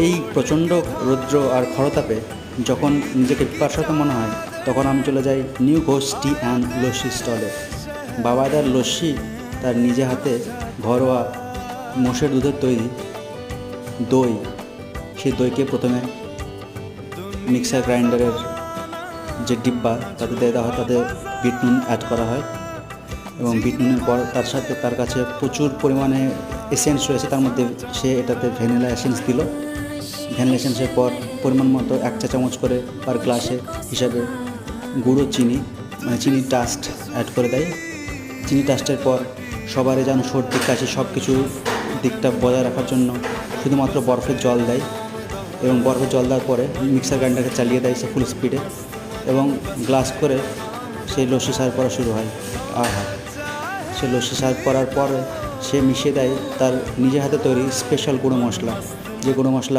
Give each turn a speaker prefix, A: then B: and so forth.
A: এই প্রচণ্ড রৌদ্র আর খরতাপে যখন নিজেকে পিপাসাত মনে হয়, তখন আমি চলে যাই new Ghosh tea and lassi স্টলে। বাবাদার লস্যি তার নিজে হাতে ঘরোয়া মোষের দুধের তৈরি দই। সেই দইকে প্রথমে মিক্সার গ্রাইন্ডারের যে ডিব্বা তাতে দেয় দেওয়া হয়, তাতে বিট নুন অ্যাড করা হয় এবং বিট নুনের পর তার সাথে তার কাছে প্রচুর পরিমাণে এসেন্স রয়েছে, তার মধ্যে সে এটাতে ভ্যানিলা এসেন্স দিল। এসেন্সের পর পরিমাণ মতো এক চা চামচ করে পার গ্লাসে হিসাবে গুঁড়ো চিনি মানে চিনি টাস্ট অ্যাড করে দেয়। চিনি টাস্টের পর সবারই যেন সর্দি, কাশি সব কিছু দিকটা বজায় রাখার জন্য শুধুমাত্র বরফের জল দেয় এবং বরফের জল দেওয়ার পরে মিক্সার গ্রাইন্ডারকে চালিয়ে দেয় সে ফুল স্পিডে এবং গ্লাস করে সেই লস্যি সার্ভ করা শুরু হয়। আহা সে লস্যি সার্ভ করার পরে সে মিশিয়ে দেয় তার নিজে হাতে তৈরি স্পেশাল গুঁড়ো মশলা। যে গুঁড়ো মশলা